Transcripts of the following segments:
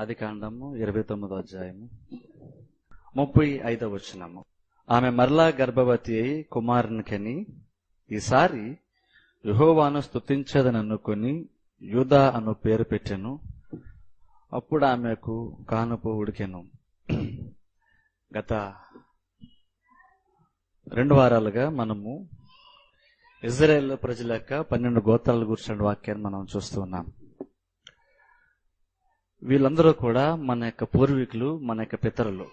ఆది కాండము ఇరవై తొమ్మిదో అధ్యాయము. ముప్పై ఐదో వచ్చినము ఆమె మరలా గర్భవతి అయి కుమారుని కని ఈసారి యుహోవాను స్తుతించదని అనుకుని యూదా అను పేరు పెట్టెను. అప్పుడు ఆమెకు కానుపు ఉడికెను. గత రెండు వారాలుగా మనము ఇజ్రాయెల్ ప్రజల యొక్క పన్నెండు గోత్రాల గురించిన వాక్యాన్ని మనం చూస్తున్నాం వీళ్ళందరూ కూడా మన యొక్క పూర్వీకులు మన యొక్క పితరులు.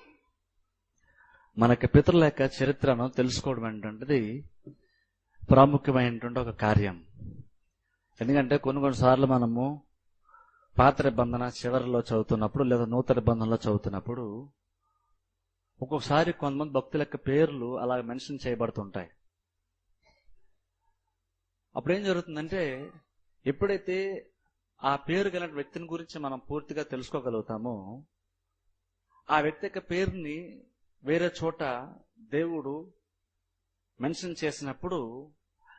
మన యొక్క పితరుల యొక్క చరిత్రను తెలుసుకోవడం ఏంటంటే ప్రాముఖ్యమైనటువంటి ఒక కార్యం. ఎందుకంటే కొన్ని కొన్నిసార్లు మనము పాత నిబంధన చివరిలో చదువుతున్నప్పుడు లేదా నూతన నిబంధనలో చదువుతున్నప్పుడు ఒక్కొక్కసారి కొంతమంది భక్తుల యొక్క పేర్లు అలా మెన్షన్ చేయబడుతుంటాయి. అప్పుడు ఏం జరుగుతుందంటే ఎప్పుడైతే ఆ పేరు గల వ్యక్తిని గురించి మనం పూర్తిగా తెలుసుకోగలుగుతామో. ఆ వ్యక్తి యొక్క పేరుని వేరే చోట దేవుడు మెన్షన్ చేసినప్పుడు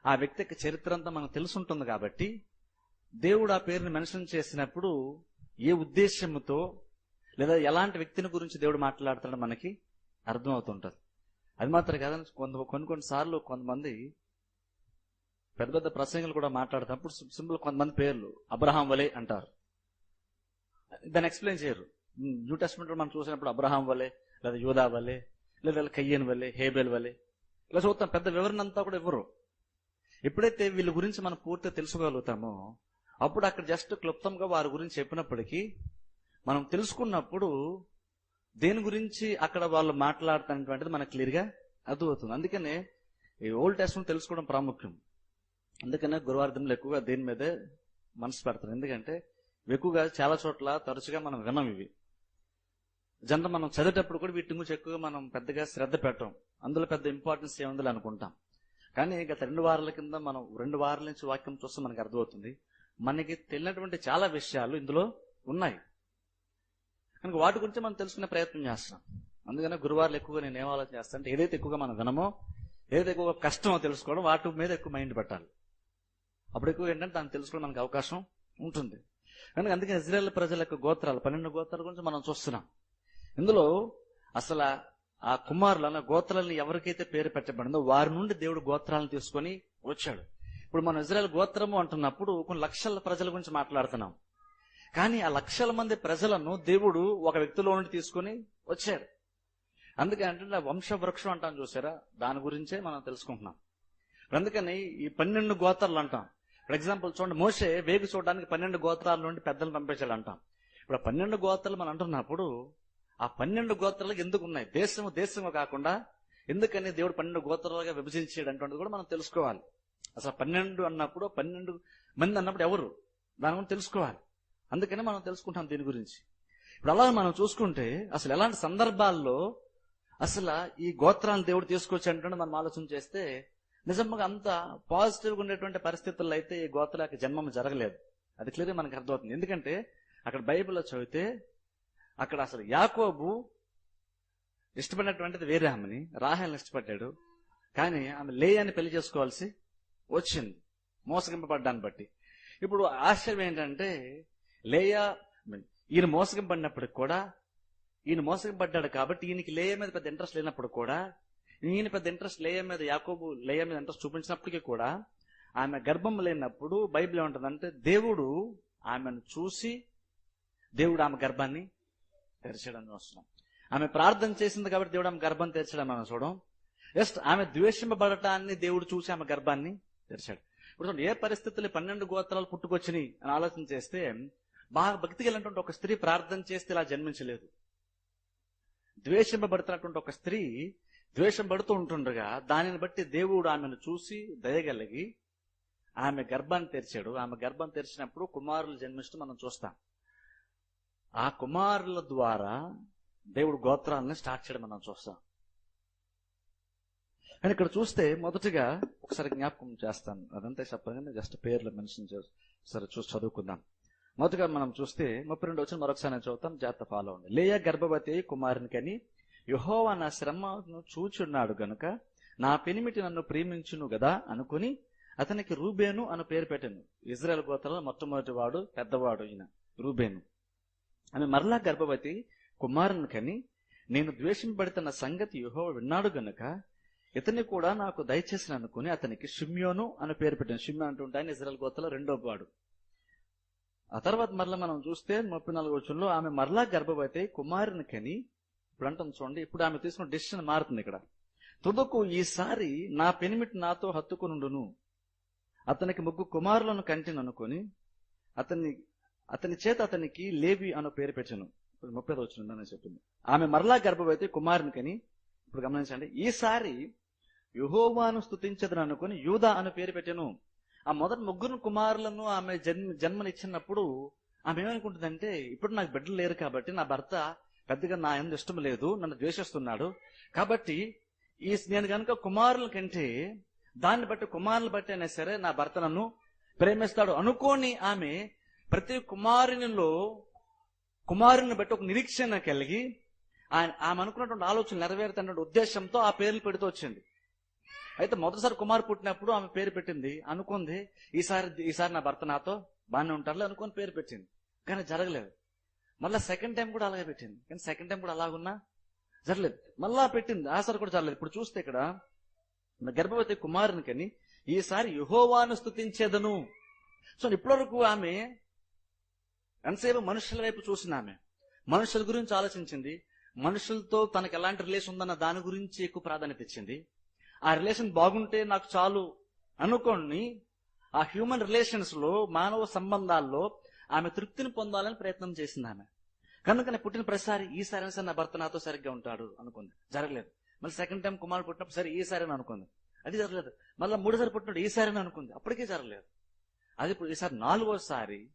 ఆ వ్యక్తి యొక్క చరిత్ర అంతా మనకు తెలుసుంటుంది కాబట్టి దేవుడు ఆ పేరుని మెన్షన్ చేసినప్పుడు ఏ ఉద్దేశ్యంతో లేదా ఎలాంటి వ్యక్తిని గురించి దేవుడు మాట్లాడుతాడో మనకి అర్థమవుతుంటది. అది మాత్రం కాదని కొంత కొన్ని కొన్ని సార్లు కొంతమంది పెద్ద పెద్ద ప్రసంగులు కూడా మాట్లాడేటప్పుడు సింపుల్ కొంతమంది పేర్లు. అబ్రహాం వలే అంటారు. దాన్ని ఎక్స్ప్లెయిన్ చేయరు. న్యూ టెస్ట్మెంట్ మనం చూసినప్పుడు అబ్రహాం వలే లేదా యూదా వలే లేదా కయ్యన్ వలే హేబెల్ వలే. ఇలా చూస్తాం. పెద్ద వివరణ అంతా కూడా ఇవ్వరు. ఎప్పుడైతే వీళ్ళ గురించి మనం పూర్తిగా తెలుసుకోగలుగుతామో అప్పుడు అక్కడ జస్ట్ క్లుప్తంగా వారి గురించి చెప్పినప్పటికీ మనం తెలుసుకున్నప్పుడు దేని గురించి అక్కడ వాళ్ళు మాట్లాడుతున్నటువంటిది మనకు క్లియర్గా అర్థమవుతుంది. అందుకనే ఈ ఓల్డ్ టెస్ట్ తెలుసుకోవడం ప్రాముఖ్యం. అందుకనే గురువార్థంలో ఎక్కువగా దేని మీదే మనసు పెడతారు. ఎందుకంటే ఎక్కువగా చాలా చోట్ల తరచుగా మనం వినం ఇవి. జనరల్ మనం చదివేటప్పుడు కూడా వీటి గురించి ఎక్కువగా మనం పెద్దగా శ్రద్ధ పెట్టం. అందులో పెద్ద ఇంపార్టెన్స్ ఏముందని అనుకుంటాం. కానీ గత రెండు వారాల కింద మనం రెండు వారాల నుంచి వాక్యం చూస్తే మనకు అర్థమవుతుంది. మనకి తెలియనటువంటి చాలా విషయాలు ఇందులో ఉన్నాయి. కనుక వాటి గురించి మనం తెలుసుకునే ప్రయత్నం చేస్తాం. అందుకనే గురువారాలు ఎక్కువగా నేను ఏం ఆలోచన చేస్తాను అంటే ఏదైతే ఎక్కువగా మనం వినమో ఏదైతే ఎక్కువగా కష్టమో తెలుసుకోవడం వాటి మీద ఎక్కువ మైండ్ పెట్టాలి. అప్పుడు ఏంటంటే దాన్ని తెలుసుకోవడం మనకు అవకాశం ఉంటుంది. కనుక అందుకే ఇజ్రాయల్ ప్రజల యొక్క గోత్రాలు పన్నెండు గోత్రాల గురించి మనం చూస్తున్నాం. ఇందులో అసలు ఆ కుమారుల గోత్రాలను ఎవరికైతే పేరు పెట్టబడిందో వారి నుండి దేవుడు గోత్రాలను తీసుకొని వచ్చాడు. ఇప్పుడు మనం ఇజ్రాయల్ గోత్రము అంటున్నప్పుడు కొన్ని లక్షల ప్రజల గురించి మాట్లాడుతున్నాం. కానీ ఆ లక్షల మంది ప్రజలను దేవుడు ఒక వ్యక్తిలో నుండి తీసుకొని వచ్చాడు. అందుకే అంటే వంశ వృక్షం అంటాం చూసారా? దాని గురించే మనం తెలుసుకుంటున్నాం. అందుకని ఈ పన్నెండు గోత్రాలు అంటాం. ఫర్ ఎగ్జాంపుల్ చూడండి మోసే వేగు చూడడానికి పన్నెండు గోత్రాల నుండి పెద్దలు పంపించాలి అంటాం ఇప్పుడు పన్నెండు గోత్రాలు మనం అంటున్నప్పుడు ఆ పన్నెండు గోత్రాలు ఎందుకు ఉన్నాయి? దేశము దేశము కాకుండా ఎందుకని దేవుడు పన్నెండు గోత్రాలుగా విభజించాడు అటువంటిది కూడా మనం తెలుసుకోవాలి. అసలు పన్నెండు అన్నప్పుడు పన్నెండు మంది అన్నప్పుడు ఎవరు? దాని గురించి తెలుసుకోవాలి. అందుకనే మనం తెలుసుకుంటాం దీని గురించి. ఇప్పుడు అలా మనం చూసుకుంటే అసలు ఎలాంటి సందర్భాల్లో అసలు ఈ గోత్రాలను దేవుడు తీసుకొచ్చి అంటే మనం ఆలోచన చేస్తే నిజంగా అంత పాజిటివ్గా ఉండేటువంటి పరిస్థితుల్లో అయితే ఈ గోత్రాల జన్మం జరగలేదు. అది క్లియర్గా మనకు అర్థమవుతుంది. ఎందుకంటే అక్కడ బైబిల్లో చదివితే అక్కడ అసలు యాకోబు ఇష్టపడినటువంటిది వేరే ఆమెని రాహేల్ని ఇష్టపడ్డాడు. కానీ ఆమె లేయని పెళ్ళి చేసుకోవాల్సి వచ్చింది మోసగింపబడ్డాన్ని బట్టి. ఇప్పుడు ఆశ్చర్యం ఏంటంటే లేయా ఈయన మోసగింపడినప్పటికి కూడా ఈయన మోసగింపడ్డాడు కాబట్టి ఈయనకి లేయ మీద పెద్ద ఇంట్రెస్ట్ లేనప్పుడు కూడా ఈయన పెద్ద ఇంట్రెస్ట్ లేయ మీద యాకోబు లేయ మీద ఇంట్రెస్ట్ చూపించినప్పటికీ కూడా ఆమె గర్భం లేనప్పుడు బైబిల్ ఏమంటుందంటే దేవుడు ఆమెను చూసి దేవుడు ఆమె గర్భాన్ని తెరచడం చూస్తున్నాం. ఆమె ప్రార్థన చేసింది కాబట్టి దేవుడు ఆమె గర్భం తెరచడం మనం చూడం జస్ట్ ఆమె ద్వేషింపబడటాన్ని దేవుడు చూసి ఆమె గర్భాన్ని తెరిచాడు. ఇప్పుడు ఏ పరిస్థితుల్లో పన్నెండు గోత్రాలు పుట్టుకొచ్చినాయి అని ఆలోచన చేస్తే బాగా భక్తి కలిగినటువంటి ఒక స్త్రీ ప్రార్థన చేస్తే ఇలా జన్మించలేదు. ద్వేషింపబడుతున్నటువంటి ఒక స్త్రీ ద్వేషం పడుతూ ఉంటుండగా దానిని బట్టి దేవుడు ఆమెను చూసి దయగలిగి ఆమె గర్భాన్ని తెరిచాడు. ఆమె గర్భం తెరిచినప్పుడు కుమారులు జన్మిస్తూ మనం చూస్తాం. ఆ కుమారుల ద్వారా దేవుడు గోత్రాలను స్టార్ట్ చేయడం మనం చూస్తాం. కానీ ఇక్కడ చూస్తే మొదటిగా ఒకసారి జ్ఞాపకం చేస్తాను. అదంతా చెప్పగానే జస్ట్ పేర్లు మెన్షన్ చేసి సరే చూసి చదువుకుందాం. మొదటగా మనం చూస్తే ముప్పై రెండు వచ్చిన మరొకసారి నేను చదువుతాం జాగ్రత్త ఫాలో అవ్వండి. లేయ గర్భవతి అయి కుమారునికని యహోవా నా శ్రమను చూచున్నాడు గనుక నా పెనిమిటి నన్ను ప్రేమించును గదా అనుకుని అతనికి రూబేను అని పేరు పెట్టాను. ఇజ్రాయెల్ గోత్రంలో మొట్టమొదటి వాడు పెద్దవాడు ఈయన రూబేను. ఆమె మరలా గర్భవతి కుమారుని కని నేను ద్వేషింపబడుతున్న సంగతి యుహో విన్నాడు గనుక ఇతన్ని కూడా నాకు దయచేసి అనుకుని అతనికి షిమ్యోను అని పేరు పెట్టాను. షిమ్యో అంటుంటే ఆయన ఇజ్రాయల్ గోత్రలో రెండో వాడు. ఆ తర్వాత మరలా మనం చూస్తే ముప్పై నాలుగు వచ్చంలో ఆమె మరలా గర్భవతి కుమారుని కని ఇప్పుడు అంటుంది చూడండి ఇప్పుడు ఆమె తీసుకున్న డెసిషన్ మారుతుంది ఇక్కడ. తుదకు ఈసారి నా పెనిమిటి నాతో హత్తుకునుండును. అతనికి ముగ్గు కుమారులను కంటిని అనుకొని అతన్ని అతని చేత అతనికి లేవి అను పేరు పెట్టాను. ఇప్పుడు ముప్పై వచ్చిందని చెప్పింది. ఆమె మరలా గర్భవతి కుమారుని కని ఇప్పుడు గమనించండి ఈసారి యుహోవాను స్థుతించదని అనుకుని యూదా అని పేరు పెట్టాను. ఆ మొదటి ముగ్గురు కుమారులను ఆమె జన్మ జన్మనిచ్చినప్పుడు ఆమె ఏమనుకుంటుందంటే ఇప్పుడు నాకు బిడ్డలు లేరు కాబట్టి నా భర్త పెద్దగా నా ఎందు ఇష్టం లేదు నన్ను ద్వేషిస్తున్నాడు. కాబట్టి ఈ నేను కనుక కుమారుల కంటే దాన్ని బట్టి కుమారులు బట్టి అయినా సరే నా భర్త నన్ను ప్రేమిస్తాడు అనుకోని ఆమె ప్రతి కుమారునిలో కుమారుని బట్టి ఒక నిరీక్షణ కలిగి ఆయన ఆమె అనుకున్నటువంటి ఆలోచన నెరవేరుతున్న ఉద్దేశంతో ఆ పేర్లు పెడుతూ వచ్చింది. అయితే మొదటిసారి కుమారు పుట్టినప్పుడు ఆమె పేరు పెట్టింది. అనుకుంది ఈసారి ఈసారి నా భర్త నాతో బాగానే ఉంటారులే అనుకొని పేరు పెట్టింది. కానీ జరగలేదు. మళ్ళీ సెకండ్ టైం కూడా అలాగే పెట్టింది. కానీ సెకండ్ టైం కూడా అలాగున్నా జరలేదు మళ్ళా పెట్టింది. ఆసారి కూడా జరలేదు ఇప్పుడు చూస్తే ఇక్కడ నా గర్భవతి కుమారుని కని ఈసారి యుహోవాను స్థుతించేదను సో ఇప్పటివరకు ఆమె ఎంతసేపు మనుషుల వైపు చూసిన ఆమె. మనుషుల గురించి ఆలోచించింది. మనుషులతో తనకు ఎలాంటి రిలేషన్ ఉందన్న దాని గురించి ఎక్కువ ప్రాధాన్యత ఇచ్చింది. ఆ రిలేషన్ బాగుంటే నాకు చాలు అనుకోని ఆ హ్యూమన్ రిలేషన్స్లో మానవ సంబంధాల్లో ఆమె తృప్తిని పొందాలని ప్రయత్నం చేసింది ఆమె. కనుకనే పుట్టిన ప్రతిసారి ఈసారి సరే నా భర్త నాతో సరిగ్గా ఉంటాడు అనుకుంది. జరగలేదు. మళ్ళీ సెకండ్ టైం కుమారుడు పుట్టినప్పుడు సరే ఈసారి అని అనుకుంది. అది జరగలేదు. మళ్ళీ మూడోసారి పుట్టినప్పుడు ఈసారి అని అనుకుంది. అప్పటికే జరగలేదు. అది ఇప్పుడు ఈసారి నాలుగోసారి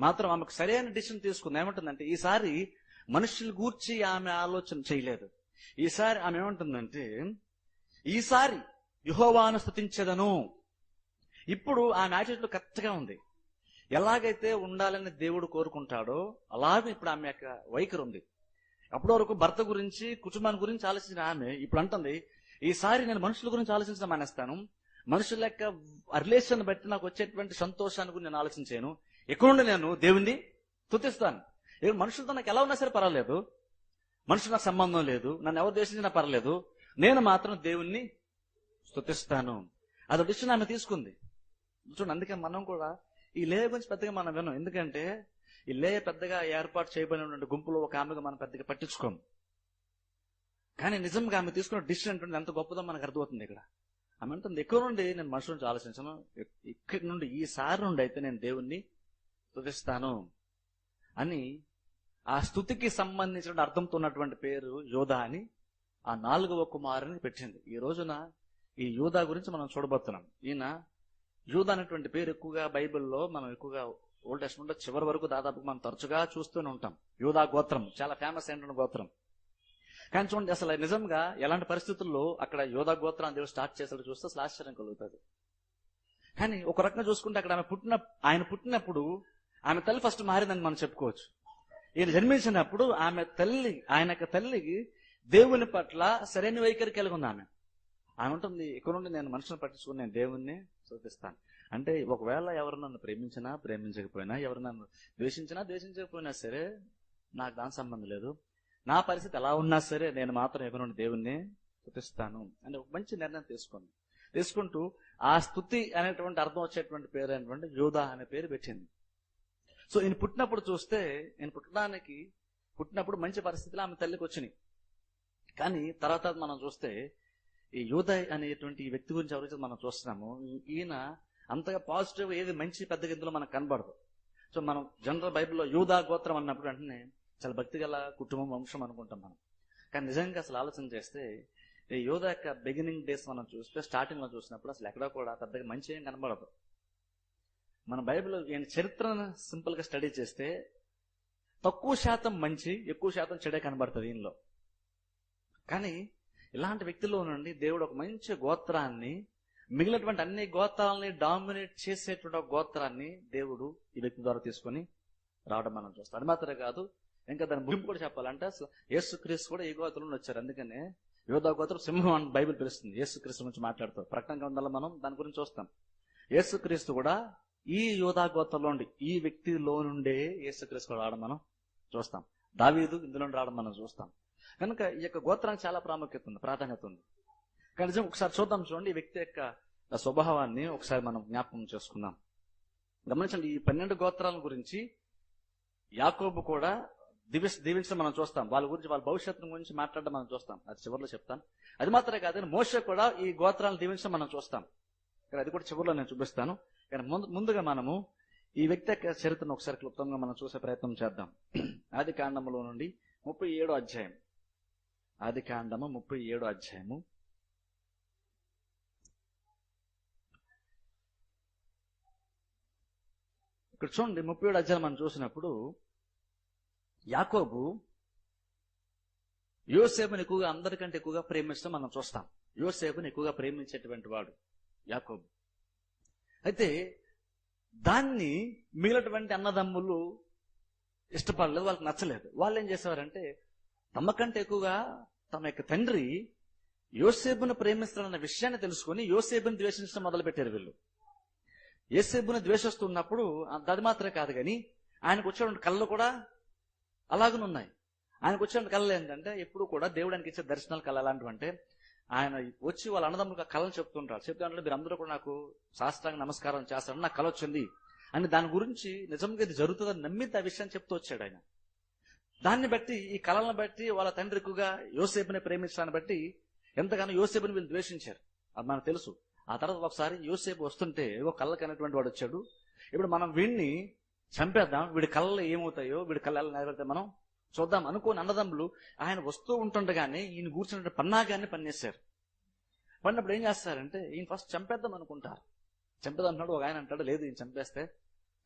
మాత్రం ఆమెకు సరైన డిసిషన్ తీసుకుంది. ఏమంటుందంటే ఈసారి మనుషులు గూర్చి ఆమె ఆలోచన చేయలేదు. ఈసారి ఆమె ఏమంటుందంటే ఈసారి యుహోవాను స్థుతించదను ఇప్పుడు ఆమె యాటిట్యూడ్ కరెక్ట్గా ఉంది. ఎలాగైతే ఉండాలని దేవుడు కోరుకుంటాడో అలాగే ఇప్పుడు ఆమె యొక్క వైఖరి ఉంది. అప్పటి వరకు భర్త గురించి కుటుంబాన్ని గురించి ఆలోచించిన ఆమె ఇప్పుడు అంటుంది ఈసారి నేను మనుషుల గురించి ఆలోచించడం మానేస్తాను. మనుషుల యొక్క రిలేషన్ బట్టి నాకు వచ్చేటువంటి సంతోషాన్ని గురించి నేను ఆలోచించాను. ఎక్కడుండి నేను దేవుణ్ణి తుతిస్తాను మనుషులతో నాకు ఎలా ఉన్నా సరే పర్వాలేదు. మనుషులు నాకు సంబంధం లేదు. నన్ను ఎవరు దేశించినా పర్లేదు నేను మాత్రం దేవుణ్ణి స్తుతిస్తాను అది డిసిషన్ ఆమె తీసుకుంది. చూడండి అందుకే మనం కూడా ఈ లేయ గురించి పెద్దగా మనం వినం ఎందుకంటే ఈ లే పెద్దగా ఏర్పాటు చేయబడినటువంటి గుంపులో ఒక ఆమెగా మనం పెద్దగా పట్టించుకోము. కానీ నిజంగా ఆమె తీసుకున్న డిసిషన్ అంటే ఎంత గొప్పదో మనకు అర్థమవుతుంది ఇక్కడ. ఆమె అంటుంది ఎక్కువ నుండి నేను మనుషుల నుంచి ఆలోచించను. ఇక్కడి నుండి ఈసారి నుండి అయితే నేను దేవుణ్ణి స్తుతిస్తాను అని ఆ స్థుతికి సంబంధించిన అర్థంతో ఉన్నటువంటి పేరు యోధా అని ఆ నాలుగవ కుమారుని పెట్టింది. ఈ రోజున ఈ యోధా గురించి మనం చూడబోతున్నాం. ఈయన యూద్ అనేటువంటి పేరు ఎక్కువగా బైబిల్లో మనం ఎక్కువగా ఓల్డ్ టెస్ట్మెంట్ చివరి వరకు దాదాపు మనం తరచుగా చూస్తూనే ఉంటాం. యూదా గోత్రం చాలా ఫేమస్ అయినటువంటి గోత్రం. కానీ చూడండి అసలు నిజంగా ఎలాంటి పరిస్థితుల్లో అక్కడ యోధా గోత్రాన్ని దేవుడు స్టార్ట్ చేసాడు చూస్తే అసలు ఆశ్చర్యం కలుగుతుంది. కానీ ఒక రకంగా చూసుకుంటే అక్కడ ఆమె పుట్టిన ఆయన పుట్టినప్పుడు ఆమె తల్లి ఫస్ట్ మారిందని మనం చెప్పుకోవచ్చు. ఈయన జన్మించినప్పుడు ఆమె తల్లి ఆయన యొక్క తల్లికి దేవుని పట్ల సరైన వైఖరి కలిగి ఉంది ఆమె. ఆమె ఉంటుంది ఇక్కడ నుండి నేను మనుషులను పట్టించుకుని నేను దేవుణ్ణి చూపిస్తాను. అంటే ఒకవేళ ఎవరు నన్ను ప్రేమించినా ప్రేమించకపోయినా ఎవరు నన్ను ద్వేషించినా ద్వేషించకపోయినా సరే నాకు దాని సంబంధం లేదు. నా పరిస్థితి ఎలా ఉన్నా సరే నేను మాత్రం ఇక్కడ దేవుణ్ణి స్థుతిస్తాను అని ఒక మంచి నిర్ణయం తీసుకుంది తీసుకుంటూ ఆ స్థుతి అనేటువంటి అర్థం వచ్చేటువంటి పేరు అనేటువంటి యోధా అనే పేరు పెట్టింది. సో ఈయన పుట్టినప్పుడు చూస్తే ఈయన పుట్టడానికి పుట్టినప్పుడు మంచి పరిస్థితులు ఆమె తల్లికి వచ్చినాయి. కానీ తర్వాత మనం చూస్తే ఈ యూదయ్ అనేటువంటి వ్యక్తి గురించి ఎవరైతే మనం చూస్తున్నాము. ఈయన అంతగా పాజిటివ్ ఏది మంచి పెద్ద ఇందులో మనకు కనబడదు. సో మనం జనరల్ బైబిల్లో యూదా గోత్రం అన్నప్పుడు వెంటనే చాలా భక్తి గల కుటుంబం వంశం అనుకుంటాం మనం. కానీ నిజంగా అసలు ఆలోచన చేస్తే ఈ యోధా యొక్క బిగినింగ్ డేస్ మనం చూస్తే స్టార్టింగ్లో చూసినప్పుడు అసలు ఎక్కడా కూడా పెద్దగా మంచి ఏం కనబడదు. మన బైబిల్ ఈయన చరిత్రను సింపుల్గా స్టడీ చేస్తే తక్కువ శాతం మంచి ఎక్కువ శాతం చెడే కనబడుతుంది దీనిలో కానీ ఇలాంటి వ్యక్తిలో నుండి దేవుడు ఒక మంచి గోత్రాన్ని మిగిలినటువంటి అన్ని గోత్రాలని డామినేట్ చేసేటువంటి ఒక గోత్రాన్ని దేవుడు ఈ వ్యక్తి ద్వారా తీసుకొని రావడం మనం చూస్తాం. అది మాత్రమే కాదు ఇంకా దాని ముగింపు కూడా చెప్పాలంటే అసలు యేసుక్రీస్తు కూడా ఈ గోత్రంలో నుండి వచ్చారు? అందుకనే యోధా గోత్రం సింహం అని బైబిల్ పిలుస్తుంది. యేసుక్రీస్తు గురించి మాట్లాడుతూ ప్రకటన గ్రంథంలో మనం దాని గురించి చూస్తాం. యేసుక్రీస్తు కూడా ఈ యోధా గోత్రంలో ఉండి ఈ వ్యక్తిలో నుండే యేసుక్రీస్తు రావడం మనం చూస్తాం. దావీదు ఇందులో రావడం మనం చూస్తాం. కనుక ఈ యొక్క గోత్రానికి చాలా ప్రాముఖ్యత ఉంది ప్రాధాన్యత ఉంది. కానీ నిజం ఒకసారి చూద్దాం చూడండి ఈ వ్యక్తి యొక్క స్వభావాన్ని ఒకసారి మనం జ్ఞాపకం చేసుకుందాం. గమనించండి ఈ పన్నెండు గోత్రాల గురించి యాకోబు కూడా దివి దీవించడం మనం చూస్తాం. వాళ్ళ గురించి వాళ్ళ భవిష్యత్తు గురించి మాట్లాడడం మనం చూస్తాం. అది చివరిలో చెప్తాను. అది మాత్రమే కాదు మోస కూడా ఈ గోత్రాలను దీవించడం మనం చూస్తాం. కానీ అది కూడా చివరిలో నేను చూపిస్తాను. కానీ ముందు ముందుగా మనము ఈ వ్యక్తి యొక్క చరిత్రను ఒకసారి క్లుప్తంగా మనం చూసే ప్రయత్నం చేద్దాం. ఆది కాండములో నుండి ముప్పై ఏడో అధ్యాయం. ఆది కాండము ముప్పై ఏడో అధ్యాయము. ఇక్కడ చూడండి ముప్పై ఏడు అధ్యాయం మనం చూసినప్పుడు యాకోబు యోసేపుని ఎక్కువగా అందరికంటే ఎక్కువగా ప్రేమించడం మనం చూస్తాం. యోసేపుని ఎక్కువగా ప్రేమించేటువంటి వాడు యాకోబు. అయితే దాన్ని మిగిలినటువంటి అన్నదమ్ములు ఇష్టపడలేదు వాళ్ళకి నచ్చలేదు. వాళ్ళు ఏం చేసేవారంటే తమకంటే ఎక్కువగా తమ యొక్క తండ్రి యోసేపును ప్రేమిస్తాడన్న విషయాన్ని తెలుసుకుని యోసేబుని ద్వేషించడం మొదలుపెట్టారు వీళ్ళు. యోసేబుని ద్వేషిస్తున్నప్పుడు అది మాత్రమే కాదు కానీ ఆయనకు వచ్చేటువంటి కళ్ళు కూడా అలాగనున్నాయి ఆయనకు వచ్చేటువంటి కళలు ఏంటంటే ఎప్పుడు కూడా దేవుడు ఆయనకి ఇచ్చే దర్శనాలు కళ ఎలాంటివి అంటే ఆయన వచ్చి వాళ్ళ అన్నదమ్ములకు ఆ కళను చెప్తుంటారు. చెప్తుంటే మీరు అందరూ కూడా నాకు శాస్త్రాంగ నమస్కారం చేస్తారని నాకు కళ వచ్చింది అని దాని గురించి నిజంగా ఇది జరుగుతుందని నమ్మి ఆ విషయాన్ని చెప్తూ వచ్చాడు ఆయన. దాన్ని బట్టి ఈ కళలను బట్టి వాళ్ళ తండ్రి ఎక్కువగా యోసేపుని ప్రేమించడాన్ని బట్టి ఎంతగానో యోసేపుని వీళ్ళు ద్వేషించారు. అది మనకు తెలుసు. ఆ తర్వాత ఒకసారి యోసేపు వస్తుంటే ఏవో కళ్ళకి అనేటువంటి వాడు వచ్చాడు. ఇప్పుడు మనం వీడిని చంపేద్దాం. వీడి కళ్ళలు ఏమవుతాయో వీడి కళ్ళ నెరవేరితే మనం చూద్దాం అనుకోని అన్నదమ్ములు ఆయన వస్తూ ఉంటుండగానే ఈయన కూర్చున్న పన్నాగాన్ని పన్నేశారు. పడినప్పుడు ఏం చేస్తారంటే ఈయన ఫస్ట్ చంపేద్దాం అనుకుంటారు చంపేద్దాం అంటున్నాడు. ఒక ఆయన అంటాడు లేదు ఈయన చంపేస్తే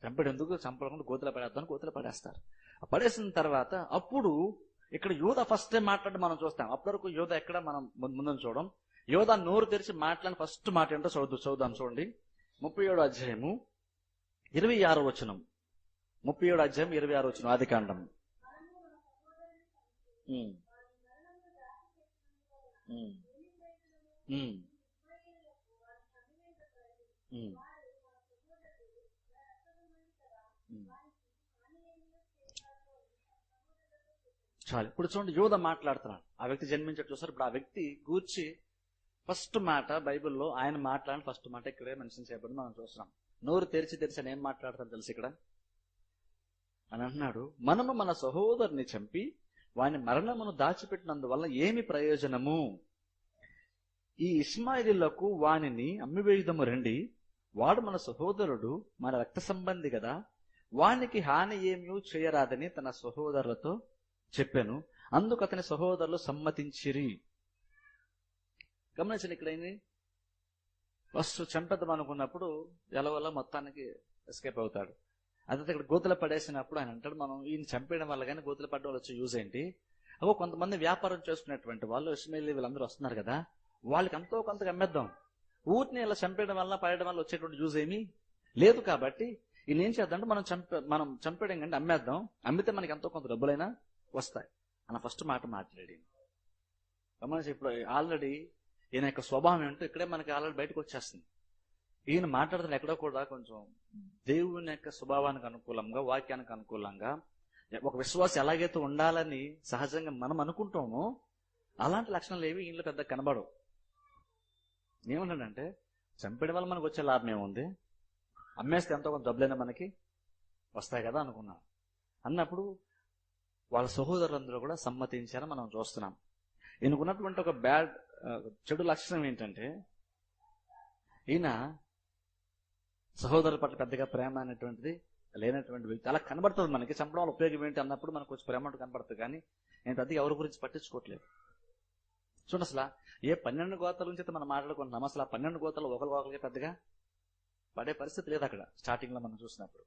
చంపేడు ఎందుకు చంపకుండా గోతులు పడేద్దాం గోతులు పడేస్తారు. పడేసిన తర్వాత అప్పుడు ఇక్కడ యోధ ఫస్ట్ టైం మాట్లాడి మనం చూస్తాం. అప్పటి వరకు యోధ ఎక్కడ మనం ముందు చూడడం యోధ నోరు తెరిచి మాట్లాడిన ఫస్ట్ మాట ఏంటో చదువు చదువుదాం చూడండి. ముప్పై ఏడు అధ్యాయము ఇరవై ఆరో వచనం. ముప్పై ఏడు అధ్యాయం ఇరవై ఆరు వచనం. ఆది కాండం. Mm. చాలు. ఇప్పుడు చూడండి యోధ మాట్లాడుతున్నాడు. ఆ వ్యక్తి జన్మించట్టు చూసారు? ఇప్పుడు ఆ వ్యక్తి గూర్చి ఫస్ట్ మాట బైబిల్లో ఆయన మాట్లాడిన ఫస్ట్ మాట ఇక్కడే మెన్షన్ చేయబడి మనం చూస్తున్నాం. నోరు తెరిచి తెరిచి ఆయన ఏం మాట్లాడతారు తెలుసు ఇక్కడ? అని అంటున్నాడు మనము మన సహోదరుని చంపి వాని మరణమును దాచిపెట్టినందువల్ల ఏమి ప్రయోజనము? ఈ ఇస్మాయిలకు వానిని అమ్మివేయుదము రండి. వాడు మన సహోదరుడు మన రక్త సంబంధి కదా. వానికి హాని ఏమీ చేయరాదని తన సహోదరులతో చెప్పాను. అందుకు అతని సహోదరులు సమ్మతించిరి. గమనించండి ఇక్కడ ఏంది? ఫస్ట్ చంపేద్దాం అనుకున్నప్పుడు ఎలవల్ల మొత్తానికి ఎస్కేప్ అవుతాడు. అదే ఇక్కడ గోతులు పడేసినప్పుడు ఆయన అంటాడు మనం ఈయన చంపేయడం వల్ల కానీ గోతులు పడడం వల్ల వచ్చే యూజ్ ఏంటి? అగో కొంతమంది వ్యాపారం చేసుకునేటువంటి వాళ్ళు ఇస్మాయిల్ వీళ్ళందరూ వస్తున్నారు కదా వాళ్ళకి ఎంతో కొంత అమ్మేద్దాం. ఊరిని ఇలా చంపేయడం వల్ల పడడం వల్ల వచ్చేటువంటి యూజ్ ఏమీ? లేదు కాబట్టి ఈయన ఏం చేద్దాం మనం చంపే మనం చంపేయడం కంటే అమ్మేద్దాం. అమ్మితే మనకి ఎంతో కొంత డబ్బులైనా వస్తాయి. అన్న ఫస్ట్ మాట మాట్లాడి గమనించి ఇప్పుడు ఆల్రెడీ ఈయన యొక్క స్వభావం ఏంటో ఇక్కడే మనకి ఆల్రెడీ బయటకు వచ్చేస్తుంది. ఈయన మాట్లాడుతున్న ఎక్కడో కూడా కొంచెం దేవుని యొక్క స్వభావానికి అనుకూలంగా వాక్యానికి అనుకూలంగా ఒక విశ్వాసం ఎలాగైతే ఉండాలని సహజంగా మనం అనుకుంటామో అలాంటి లక్షణాలు ఏవి ఈయనలో పెద్ద కనబడవు. ఏమంటాడంటే చంపేయడం వల్ల మనకు వచ్చే లాభం ఏముంది? అమ్మేస్తే ఎంతో కొంత డబ్బులైనా మనకి వస్తాయి కదా అనుకున్నాను. అన్నప్పుడు వాళ్ళ సహోదరులందరూ కూడా సమ్మతించారని మనం చూస్తున్నాం. ఈయనకున్నటువంటి ఒక బ్యాడ్ చెడు లక్షణం ఏంటంటే ఈయన సహోదరుల పట్ల పెద్దగా ప్రేమ అనేటువంటిది లేనటువంటి వ్యక్తి. అలా కనబడుతుంది మనకి. చంపడం వల్ల ఉపయోగం ఏంటి అన్నప్పుడు మనకు కొంచెం ప్రేమ కనబడుతుంది. కానీ నేను పెద్దగా ఎవరి గురించి పట్టించుకోవట్లేదు. చూడండి అసలు ఏ పన్నెండు గోతల నుంచి అయితే మనం మాట్లాడుకుంటున్నాం అసలు ఆ పన్నెండు గోతలు ఒకరి ఒకరికి పెద్దగా పడే పరిస్థితి లేదు అక్కడ స్టార్టింగ్లో మనం చూసినప్పుడు.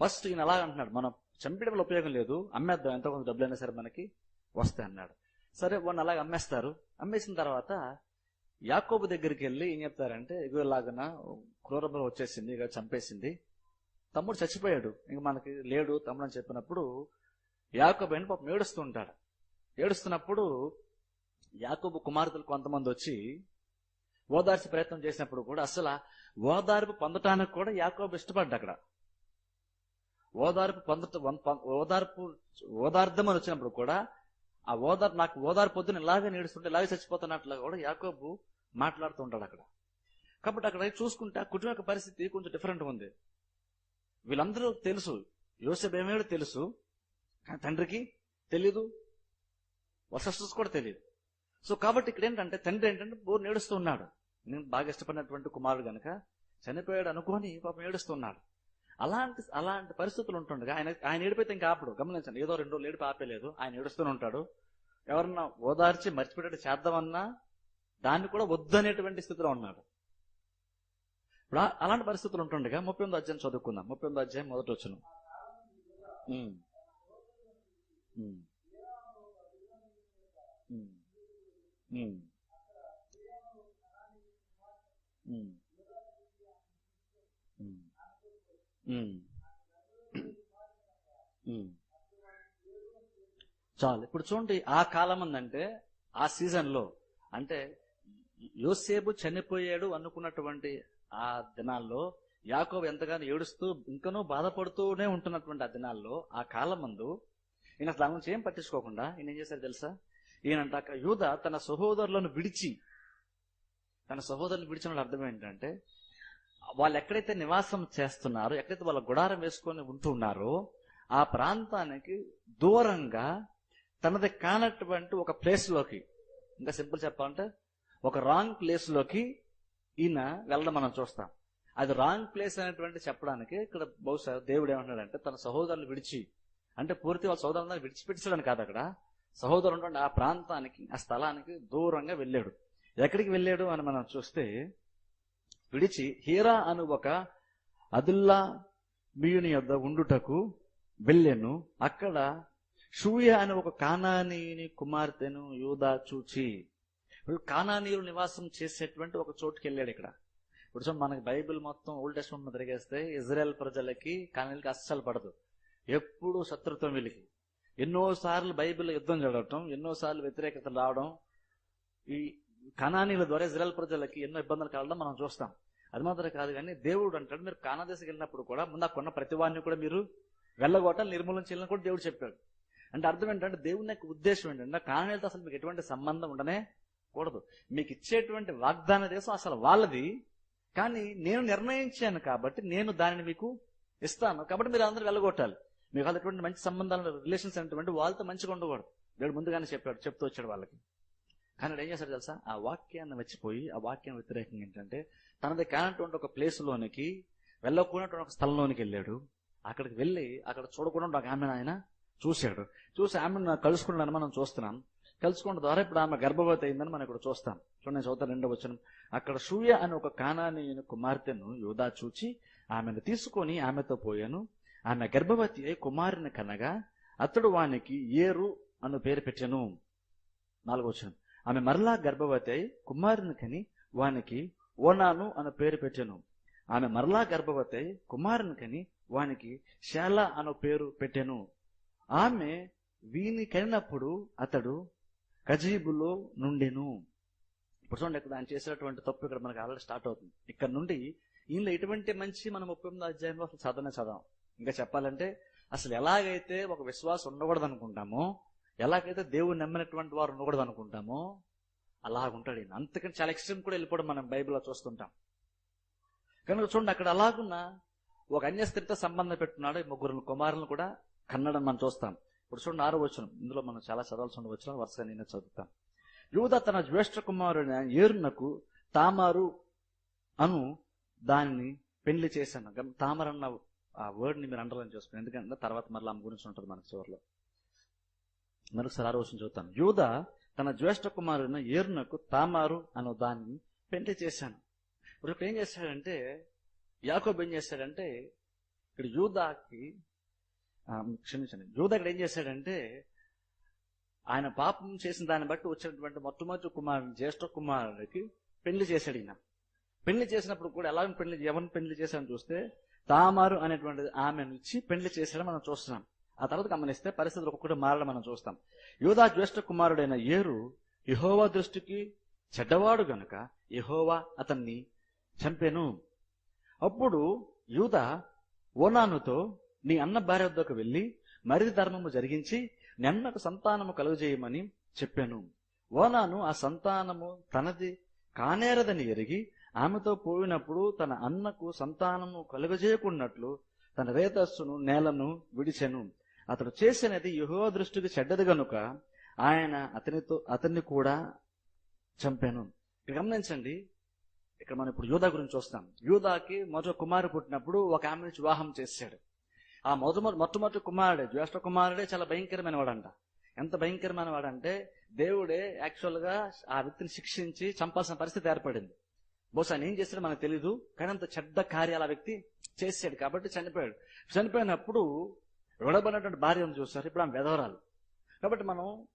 ఫస్ట్ ఈయన అలా అంటున్నాడు మనం చంపడం వల్ల ఉపయోగం లేదు. అమ్మేద్దాం. ఎంతో కొంత డబ్బులైనా సరే మనకి వస్తాయి అన్నాడు. సరే వాళ్ళు అలాగ అమ్మేస్తారు. అమ్మేసిన తర్వాత యాకోబు దగ్గరికి వెళ్ళి ఏం చెప్తారంటే ఇగో ఇలాగన క్రూరబలం వచ్చేసింది ఇక చంపేసింది. తమ్ముడు చచ్చిపోయాడు. ఇంక మనకి లేడు తమ్ముడు అని చెప్పినప్పుడు యాకోబు అని పాపం ఏడుస్తూ ఉంటాడు. ఏడుస్తున్నప్పుడు యాకోబు కుమార్తెలు కొంతమంది వచ్చి ఓదార్చి ప్రయత్నం చేసినప్పుడు కూడా అసలు ఓదార్పు పొందటానికి కూడా యాకోబు ఇష్టపడ్డా అక్కడ. ఓదార్పు పొందట ఓదార్పు ఓదార్థమని అని వచ్చినప్పుడు కూడా ఆ ఓదార్ నాకు ఓదార్పు పొద్దున ఇలాగే నేడుస్తుంటే ఇలాగే చచ్చిపోతున్నట్లుగా కూడా యాకోబు మాట్లాడుతూ ఉంటాడు అక్కడ. కాబట్టి అక్కడ చూసుకుంటే ఆ కుటుంబ యొక్క పరిస్థితి కొంచెం డిఫరెంట్ ఉంది. వీళ్ళందరూ తెలుసు. యోసేపు తెలుసు. కానీ తండ్రికి తెలీదు. వాళ్ళ సిస్టర్స్ కూడా తెలియదు సో కాబట్టి ఇక్కడ ఏంటంటే తండ్రి ఏంటంటే బోర్ నేడుస్తూ ఉన్నాడు. నేను బాగా ఇష్టపడినటువంటి కుమారుడు గనక చనిపోయాడు అనుకొని పాపం ఏడుస్తున్నాడు అలాంటి అలాంటి పరిస్థితులు ఉంటుండగా ఆయన ఆయన ఏడిపోతే ఇంకా ఆపడు. గమనించండి ఏదో రెండు రోజులు ఏడిపి ఆపేలేదు. ఆయన ఏడుస్తూనే ఉంటాడు. ఎవరన్నా ఓదార్చి మర్చిపెట్టేట్టు చేద్దామన్నా దాన్ని కూడా వద్దనేటువంటి స్థితిలో ఉన్నాడు. ఇప్పుడు అలాంటి పరిస్థితులు ఉంటుండగా ముప్పై ఎనిమిది అధ్యాయం చదువుకుందాం. ముప్పై ఎనిమిది అధ్యాయం మొదటి వచ్చును ఉమ్. చాలు. ఇప్పుడు చూడండి ఆ కాలం ఉందంటే ఆ సీజన్లో అంటే యోసేపు చనిపోయాడు అనుకున్నటువంటి ఆ దినాల్లో యాకోబు ఎంతగానో ఏడుస్తూ ఇంకనూ బాధపడుతూనే ఉంటున్నటువంటి ఆ దినాల్లో ఆ కాలం మందు ఈయన దాని గురించి ఏం పట్టించుకోకుండా ఈయన ఏం చేశారు తెలుసా? ఈయనంట అక్కడ యూద తన సహోదరులను విడిచి తన సహోదరులను విడిచిన అర్థం ఏంటంటే వాళ్ళు ఎక్కడైతే నివాసం చేస్తున్నారో ఎక్కడైతే వాళ్ళ గుడారం వేసుకొని ఉంటున్నారో ఆ ప్రాంతానికి దూరంగా తనది కానటువంటి ఒక ప్లేస్లోకి ఇంకా సింపుల్ చెప్పాలంటే ఒక రాంగ్ ప్లేస్లోకి ఈయన వెళ్ళడం మనం చూస్తాం. అది రాంగ్ ప్లేస్ అనేటువంటి చెప్పడానికి ఇక్కడ బహుశా దేవుడు ఏమంటాడంటే తన సహోదరులు విడిచి అంటే పూర్తి వాళ్ళ సహోదరులను విడిచిపెట్టించడానికి కాదు అక్కడ. సహోదరు ఆ ప్రాంతానికి ఆ స్థలానికి దూరంగా వెళ్ళాడు. ఎక్కడికి వెళ్ళాడు అని మనం చూస్తే విడిచి హీరా అను ఒక అదుల్లా మియుని యొద్ద ఉండుటకు వెళ్ళాను. అక్కడ షూయ అనే ఒక కానానీయుని కుమార్తెను యూదా చూచి కానానీయులు నివాసం చేసేటువంటి ఒక చోటుకి వెళ్ళాడు ఇక్కడ. ఇప్పుడు చూడండి మనకి బైబిల్ మొత్తం ఓల్డ్ టెస్ట్మెంట్ తిరిగేస్తే ఇజ్రాయెల్ ప్రజలకి కానానీలకి అస్సలు పడదు. ఎప్పుడు శత్రుత్వం వీళ్ళకి. ఎన్నోసార్లు బైబిల్ యుద్ధం జరగటం ఎన్నో సార్లు వ్యతిరేకత రావడం ఈ కణానీల ద్వారా ఇజ్రాయల్ ప్రజలకి ఎన్నో ఇబ్బందులు కలగడం మనం చూస్తాం. అది మాత్రం కాదు కానీ దేవుడు అంటాడు మీరు కానా దేశకి వెళ్ళినప్పుడు కూడా ముందు కొన్న ప్రతివాడిని కూడా మీరు వెళ్ళగొట్టాలి నిర్మూలన చేయాలని కూడా దేవుడు చెప్పాడు. అంటే అర్థం ఏంటంటే దేవుని యొక్క ఉద్దేశం ఏంటంటే కానాలతో అసలు మీకు ఎటువంటి సంబంధం ఉండనే కూడదు. మీకు ఇచ్చేటువంటి వాగ్దాన దేశం అసలు వాళ్ళది కానీ నేను నిర్ణయించాను కాబట్టి నేను దానిని మీకు ఇస్తాను. కాబట్టి మీరు అందరూ వెళ్ళగొట్టాలి. మీకు అటువంటి మంచి సంబంధాలు రిలేషన్స్ అనేటువంటి వాళ్ళతో మంచిగా ఉండకూడదు. దేవుడు ముందుగానే చెప్పాడు చెప్తూ వచ్చాడు వాళ్ళకి. కానీ వాడు ఏం చేశాడు తెలుసా? ఆ వాక్యాన్ని మర్చిపోయి ఆ వాక్యం వ్యతిరేకంగా ఏంటంటే తనది కానటువంటి ఒక ప్లేస్లోనికి వెళ్ళకూడనటువంటి ఒక స్థలంలోనికి వెళ్ళాడు. అక్కడికి వెళ్ళి అక్కడ చూడకుండా ఒక ఆమెను ఆయన చూశాడు. చూసి ఆమెను కలుసుకున్నాను మనం చూస్తున్నాం. కలుసుకోవడం ద్వారా ఇప్పుడు ఆమె గర్భవతి అయిందని మనం ఇక్కడ చూస్తాం. చూడండి చదువుతా రెండో వచ్చిన అక్కడ సూయ అని ఒక కానానీయుని కుమార్తెను యోధా చూచి ఆమెను తీసుకొని ఆమెతో పోయాను. ఆమె గర్భవతి అయి కుమారుని కనగా అతడు వానికి ఏరు అను పేరు పెట్టాను. నాలుగో వచ్చిన ఆమె మరలా గర్భవతి అయి కుమారుని కని వానికి ఓనాను అను పేరు పెట్టాను. ఆమె మరలా గర్భవతి అయి కుమారుని కని వానికి శాలా అను పేరు పెట్టాను. ఆమె వీని కనినప్పుడు అతడు కజీబులో నుండెను. ఇప్పుడు చూడండి ఇక్కడ ఆయన చేసినటువంటి తప్పు ఇక్కడ మనకు ఆల్రెడీ స్టార్ట్ అవుతుంది. ఇక్కడ నుండి ఈయనలో ఎటువంటి మంచి మనం ముప్పై ఎనిమిది అధ్యాయంలో అసలు చదవనే చదవం. ఇంకా చెప్పాలంటే అసలు ఎలాగైతే ఒక విశ్వాసం ఉండకూడదు అనుకుంటామో ఎలాగైతే దేవుడు నమ్మినటువంటి వారు ఉండకూడదు అనుకుంటామో అలాగుంటాడు ఈయన. అంతకని చాలా ఎక్స్ట్రీమ్ కూడా వెళ్ళిపోవడం మనం బైబిల్లో చూస్తుంటాం. కనుక చూడండి అక్కడ అలాగున్నా ఒక అన్యస్త్రీతో సంబంధం పెట్టున్నాడు ముగ్గురు కుమారులను కూడా కన్నడం మనం చూస్తాం. ఇప్పుడు చూడండి ఆరో వచ్చిన ఇందులో మనం చాలా చదవాల్సి వచ్చిన వరుసగా నేనే చదువుతాం. యూద తన జ్యేష్ఠ కుమారుడైన ఏరునకు తామారు అను దానిని పెళ్ళి చేశాను. తామరన్న ఆ వర్డ్ని మీరు అండర్లైన్ చేసుకోండి. ఎందుకంటే తర్వాత మళ్ళీ ఆమె గురించి ఉంటుంది మన చివరిలో. మరొకసారి ఆరో వచ్చిన చదువుతాను యూద తన జ్యేష్ఠ కుమారుని ఏర్నకు తామారు అను దాన్ని పెళ్ళి చేశాను. ఇప్పుడు ఏం చేశాడంటే యాకోబ్ ఏం చేశాడంటే ఇక్కడ యూదాకి క్షమించండి. యూద ఇక్కడ ఏం చేశాడంటే ఆయన పాపం చేసిన దాన్ని బట్టి వచ్చినటువంటి మొట్టమొదటి కుమారుని జ్యేష్ఠ కుమారుడికి పెళ్ళి చేశాడు ఈయన. పెళ్ళి చేసినప్పుడు కూడా ఎలా పెళ్ళి ఎవరిని పెళ్ళి చేశాడని చూస్తే తామారు అనేటువంటి ఆమెను ఇచ్చి పెళ్ళి చేశాడని మనం చూస్తున్నాం. ఆ తర్వాత గమనిస్తే పరిస్థితులు ఒక్కొక్కటి మారడం మనం చూస్తాం. యోధా జ్యేష్ఠ కుమారుడైన ఏరు యహోవా దృష్టికి చెడ్డవాడు గనుక యహోవా అతన్ని చంపెను. అప్పుడు యూద ఓనానుతో నీ అన్న భార్య వద్దకు వెళ్ళి మరి ధర్మము జరిగించి నిన్నకు సంతానము కలుగజేయమని చెప్పాను. ఓనాను ఆ సంతానము తనది కానేరదని ఎరిగి ఆమెతో పోయినప్పుడు తన అన్నకు సంతానము కలుగజేయకున్నట్లు తన రేతస్సును నేలను విడిచెను. అతడు చేసినది యహో దృష్టికి చెడ్డది గనుక ఆయన అతనితో అతన్ని కూడా చంపాను. గమనించండి. ఇక్కడ మనం ఇప్పుడు యూదా గురించి చూస్తాం. యూదాకి మొదటి కుమారు పుట్టినప్పుడు ఒక ఆమెను వివాహం చేశాడు. ఆ మొదటి మొట్టమొదటి కుమారుడే జ్యేష్ఠ కుమారుడే చాలా భయంకరమైన వాడంట ఎంత భయంకరమైన వాడంటే దేవుడే యాక్చువల్గా ఆ వ్యక్తిని శిక్షించి చంపాల్సిన పరిస్థితి ఏర్పడింది. బహుశా ఏం చేస్తాడో మనకు తెలీదు కానీ అంత చెడ్డ కార్యాల వ్యక్తి చేశాడు కాబట్టి చనిపోయాడు. చనిపోయినప్పుడు విడబడినటువంటి భార్యను చూస్తారు. ఇప్పుడు ఆమె వెధవరాలు. కాబట్టి మనం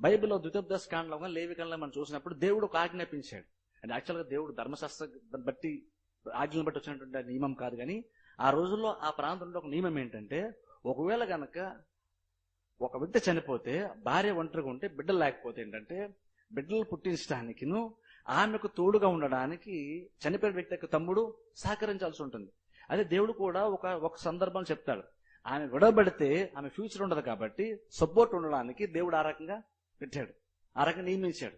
బైబిల్లో ద్వితోపదేశ కాండలో లేవి మనం చూసినప్పుడు దేవుడు ఒక ఆజ్ఞాపించాడు. అండ్ యాక్చువల్గా దేవుడు ధర్మశాస్త్ర బట్టి ఆజ్ఞలను బట్టి వచ్చినటువంటి నియమం కాదు కానీ ఆ రోజుల్లో ఆ ప్రాంతంలో ఒక నియమం ఏంటంటే ఒకవేళ గనక ఒక బిడ్డ చనిపోతే భార్య ఒంటరిగా ఉంటే బిడ్డలు లేకపోతే ఏంటంటే బిడ్డలు పుట్టించడానికిను ఆమెకు తోడుగా ఉండడానికి చనిపోయిన వ్యక్తి యొక్క తమ్ముడు సహకరించాల్సి ఉంటుంది. అదే దేవుడు కూడా ఒక ఒక సందర్భం చెప్తాడు. ఆమె విడబడితే ఆమె ఫ్యూచర్ ఉండదు కాబట్టి సపోర్ట్ ఉండడానికి దేవుడు ఆ రకంగా పెట్టాడు. ఆ రకంగా నియమించాడు.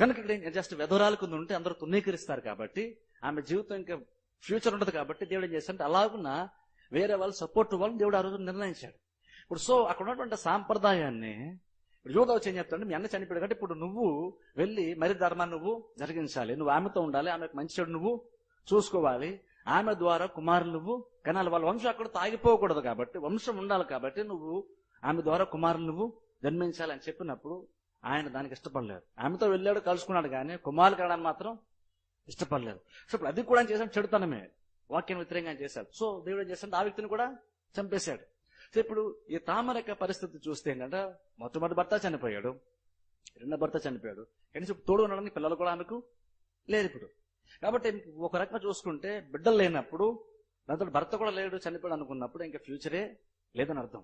కనుక ఇక్కడ జస్ట్ వెధవరాలు కింద ఉంటే అందరూ తున్నీకరిస్తారు కాబట్టి ఆమె జీవితం ఇంకా ఫ్యూచర్ ఉండదు కాబట్టి దేవుడు ఏం చేస్తాడంటే అలాగున్న వేరే వాళ్ళు సపోర్ట్ ఇవ్వాలని దేవుడు ఆ రోజు నిర్ణయించాడు. ఇప్పుడు సో అక్కడ ఉన్నటువంటి సాంప్రదాయాన్ని ఇప్పుడు యోధ వచ్చి ఏం చెప్తాడు మీ అన్న చనిపోయాడు కాబట్టి ఇప్పుడు నువ్వు వెళ్ళి మరి ధర్మాన్ని నువ్వు జరిగించాలి. నువ్వు ఆమెతో ఉండాలి. ఆమెకు మంచి చెడు నువ్వు చూసుకోవాలి. ఆమె ద్వారా కుమారులు నువ్వు. కనాలి వాళ్ళ వంశం అక్కడ తాగిపోకూడదు కాబట్టి వంశం ఉండాలి కాబట్టి నువ్వు ఆమె ద్వారా కుమారులు నువ్వు జన్మించాలని చెప్పినప్పుడు ఆయన దానికి ఇష్టపడలేదు. ఆమెతో వెళ్ళాడు కలుసుకున్నాడు కానీ కుమారులు కనడానికి మాత్రం ఇష్టపడలేదు. సో ఇప్పుడు అది కూడా చేశాడు చెడుతనమే. వాక్యం వ్యతిరేకంగా చేశాడు. సో దేవుడు ఏం చేశాడు? ఆ వ్యక్తిని కూడా చంపేశాడు. సో ఇప్పుడు ఈ తామరక పరిస్థితి చూస్తే ఏంటంటే మొట్టమొదటి భర్త చనిపోయాడు. రెండో భర్త చనిపోయాడు. కనీసం తోడు ఉండడానికి పిల్లలు కూడా ఆమెకు లేరు ఇప్పుడు. కాబట్టి ఒక రకంగా చూసుకుంటే బిడ్డలు లేనప్పుడు దాంతో భర్త కూడా లేడు చనిపోయాడు అనుకున్నప్పుడు ఇంకా ఫ్యూచరే లేదని అర్థం.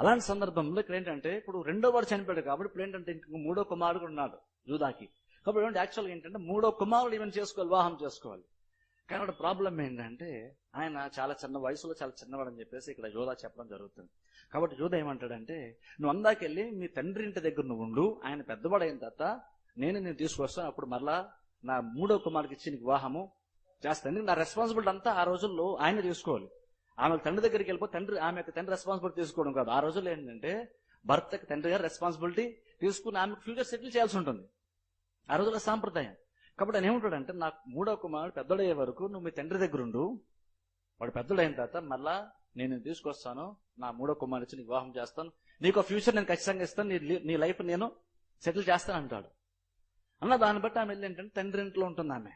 అలాంటి సందర్భంలో ఇక్కడ ఏంటంటే ఇప్పుడు రెండో వాడు చనిపోయాడు కాబట్టి ఇప్పుడు ఏంటంటే ఇంకొక మూడో కుమారుడు ఉన్నాడు జూదాకి కాబట్టి ఏంటంటే యాక్చువల్గా ఏంటంటే మూడో కుమారుడు ఈవెన్ చేసుకోవాలి వివాహం చేసుకోవాలి. కానీ ఇక్కడ ప్రాబ్లం ఏంటంటే ఆయన చాలా చిన్న వయసులో చాలా చిన్నవాడు అని చెప్పేసి ఇక్కడ యోధా చెప్పడం జరుగుతుంది. కాబట్టి యోధ ఏమంటాడంటే నువ్వు అందాకెళ్ళి మీ తండ్రి ఇంటి దగ్గర నువ్వు ఉండు ఆయన పెద్దవాడు అయిన తర్వాత నేను నేను తీసుకొస్తాను అప్పుడు మరలా నా మూడో కుమారుడికి ఇచ్చి నీకు వివాహము చేస్తాను. నా రెస్పాన్సిబిలిటీ అంతా ఆ రోజుల్లో ఆయన తీసుకోవాలి. ఆమె తండ్రి దగ్గరికి వెళ్ళిపో తండ్రి ఆమె యొక్క తండ్రి రెస్పాన్సిబిలిటీ తీసుకోవడం కాదు. ఆ రోజుల్లో ఏంటంటే భర్తకి తండ్రి గారు రెస్పాన్సిబిలిటీ తీసుకుని ఆమెకు ఫ్యూచర్ సెటిల్ చేయాల్సి ఉంటుంది. ఆ రోజుల్లో సాంప్రదాయం. కాబట్టి ఆయన ఏమంటాడంటే నాకు మూడో కుమారుడు పెద్దడయ్యే వరకు నువ్వు మీ తండ్రి దగ్గర ఉండు. వాడు పెద్దడైన తర్వాత మళ్ళా నేను తీసుకొస్తాను. నా మూడో కుమారుడు ఇచ్చి నీకు వివాహం చేస్తాను. నీకు ఫ్యూచర్ నేను ఖచ్చితంగా ఇస్తాను. నీ నీ లైఫ్ నేను సెటిల్ చేస్తాను అంటాడు. అన్న దాన్ని బట్టి ఆమె వెళ్ళి ఏంటంటే తండ్రి ఇంట్లో ఉంటుంది ఆమె.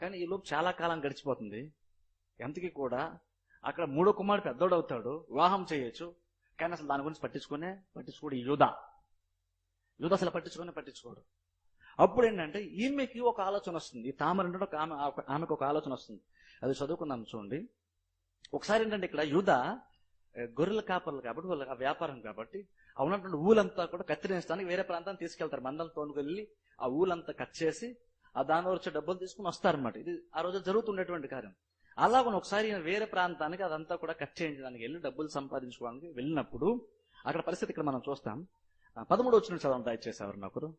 కానీ ఈ లోపు చాలా కాలం గడిచిపోతుంది. ఎంతకి కూడా అక్కడ మూడో కుమారుడు పెద్దోడు అవుతాడు వివాహం చేయొచ్చు. కానీ అసలు దాని గురించి పట్టించుకునే పట్టించుకోడు ఈ యూదా. అసలు పట్టించుకునే పట్టించుకోడు. అప్పుడు ఏంటంటే ఈమెకి ఒక ఆలోచన వస్తుంది. ఈ తామర ఒక ఆమె ఆమెకు ఒక ఆలోచన వస్తుంది. అది చదువుకున్నాం చూడండి. ఒకసారి ఏంటంటే ఇక్కడ యూదా గొర్రెల కాపర్లు కాబట్టి వాళ్ళ ఆ వ్యాపారం కాబట్టి అవునటువంటి ఉన్నటువంటి ఊలంతా కూడా కత్తిరించడానికి వేరే ప్రాంతానికి తీసుకెళ్తారు. మందలు తోనుకెళ్ళి ఆ ఊలంతా కట్ చేసి ఆ దాని వచ్చే డబ్బులు తీసుకుని వస్తారన్నమాట. ఇది ఆ రోజు జరుగుతున్నటువంటి కార్యం. అలాగని ఒకసారి వేరే ప్రాంతానికి అదంతా కూడా కట్ చేయించడానికి వెళ్ళి డబ్బులు సంపాదించుకోవడానికి వెళ్ళినప్పుడు అక్కడ పరిస్థితి ఇక్కడ మనం చూస్తాం. ఆ, పదమూడు వచ్చిన చదవండి దయచేసి ఎవరు ఒకరు.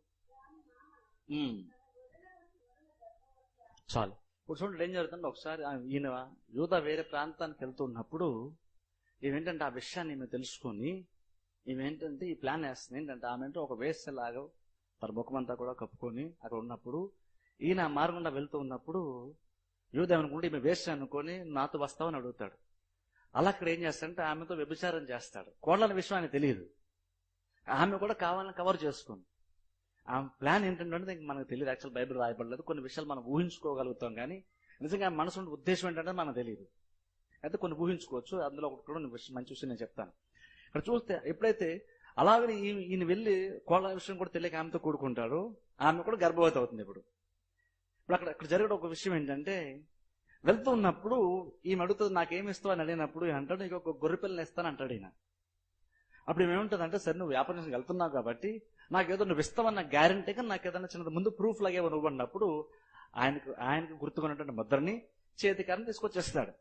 చాలు. ఇప్పుడు చూడండి ఏం జరుగుతుంది ఒకసారి ఈయన యూదా వేరే ప్రాంతానికి వెళ్తున్నప్పుడు ఏమేంటంటే ఆ విషయాన్ని ఈమె తెలుసుకొని ఈమెంటంటే ఈ ప్లాన్ వేస్తుంది. ఏంటంటే ఆమె ఒక వేస్ట్ వేసేలాగా తన ముఖమంతా కూడా కప్పుకొని అక్కడ ఉన్నప్పుడు ఈయన మార్గంలో వెళ్తూ ఉన్నప్పుడు యూద అనుకుంటే ఈమె వేస్ట్ అనుకొని నాతో వస్తావని అడుగుతాడు. అలా అక్కడ ఏం చేస్తాడంటే ఆమెతో వ్యభిచారం చేస్తాడు. కోడలని విషయం ఆయన తెలియదు. ఆమె కూడా కావాలని కవర్ చేసుకుంది. ఆ ప్లాన్ ఏంటంటే మనకు తెలియదు. యాక్చువల్ బైబిల్ రాయబడలేదు. కొన్ని విషయాలు మనం ఊహించుకోగలుగుతాం కానీ నిజంగా ఆమె మనసు ఉద్దేశం ఏంటంటే మనకు తెలియదు. అయితే కొన్ని ఊహించుకోవచ్చు. అందులో ఒకటి కూడా విషయం- మంచి విషయం నేను చెప్తాను. ఇక్కడ చూస్తే ఎప్పుడైతే అలాగని ఈయన వెళ్ళి కోళ్ళ విషయం కూడా తెలియక ఆమెతో కూడుకుంటాడు. ఆమె కూడా గర్భవతి అవుతుంది ఇప్పుడు. ఇప్పుడు అక్కడ అక్కడ జరిగిన ఒక విషయం ఏంటంటే వెళ్తూ ఉన్నప్పుడు ఈమె అడుగుతుంది నాకేమిస్తావు అని అడిగినప్పుడు అంటాడు నీకు ఒక గొర్రె పిల్లని ఇస్తాను అంటాడు ఈయన. అప్పుడు ఏముంటుంది అంటే సరే నువ్వు వ్యాపారం వెళ్తున్నావు కాబట్టి నాకేదో నువ్వు ఇస్తావన్న గ్యారంటీగా నాకు ఏదైనా చిన్నది ముందు ప్రూఫ్ లాగే నువ్వు అన్నప్పుడు ఆయనకు ఆయనకు గుర్తుకున్నటువంటి ముద్రని చేతికారం తీసుకొచ్చేస్తాడు.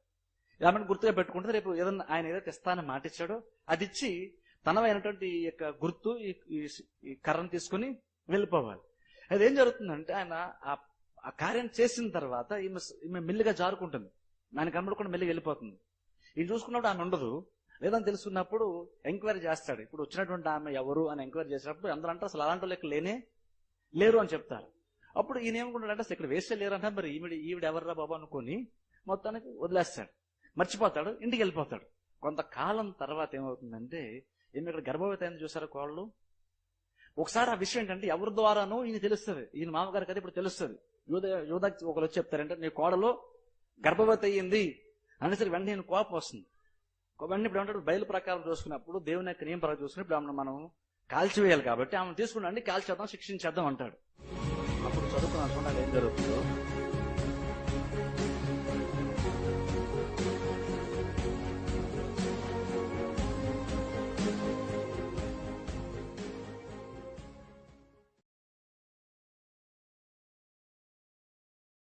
ఆమెను గుర్తుగా పెట్టుకుంటే రేపు ఏదన్నా ఆయన ఏదైతే ఇస్తానని మాట ఇచ్చాడో అది ఇచ్చి తనమైనటువంటి ఈ యొక్క గుర్తు ఈ కర్రను తీసుకుని వెళ్ళిపోవాలి. అది ఏం జరుగుతుందంటే ఆయన ఆ- ఆ కార్యం చేసిన తర్వాత ఈమె ఈమె మెల్లిగా జారుకుంటుంది. ఆయన కనబడకుండా మెల్లిగా వెళ్ళిపోతుంది. ఇది చూసుకున్నప్పుడు ఆమె ఉండదు. లేదని తెలుసుకున్నప్పుడు ఎంక్వైరీ చేస్తాడు. ఇప్పుడు వచ్చినటువంటి ఆమె ఎవరు అని ఎంక్వైరీ చేసినప్పుడు అందరూ అంటారు అసలు అలాంటి లెక్క లేనే లేరు అని చెప్తారు. అప్పుడు ఈయన ఏమనుకుంటాడంటే అసలు ఇక్కడ వేస్తే లేరంట మరి ఈవిడ ఈవిడ ఎవర్రా బాబు అనుకొని మొత్తానికి వదిలేస్తాడు. మర్చిపోతాడు ఇంటికి వెళ్ళిపోతాడు. కొంతకాలం తర్వాత ఏమవుతుందంటే ఎందుకంటే ఇక్కడ గర్భవతి అయింది చూసారు కోళ్ళు ఒకసారి ఆ విషయం ఏంటంటే ఎవరి ద్వారానో ఈయన తెలుస్తుంది. ఈయన మామగారికి అయితే ఇప్పుడు తెలుస్తుంది. యూద యూద ఒకరు వచ్చి చెప్తారంటే నీ కోడలో గర్భవతి అయ్యింది. అనేసరికి వెంటనే నేను కోపం వస్తుంది. వెంటనే ఇప్పుడు ఏమంటాడు? బయలు ప్రకారం చూసుకున్నప్పుడు దేవుని యొక్క నియమ ప్రకారం చూసుకుని ఇప్పుడు ఆమెను మనం కాల్చివేయాలి కాబట్టి ఆమెను తీసుకున్నాండి కాల్చేద్దాం శిక్షించేద్దాం అంటాడు. అప్పుడు చదువుకున్న చూడాలి ఏం జరుగుతుందో.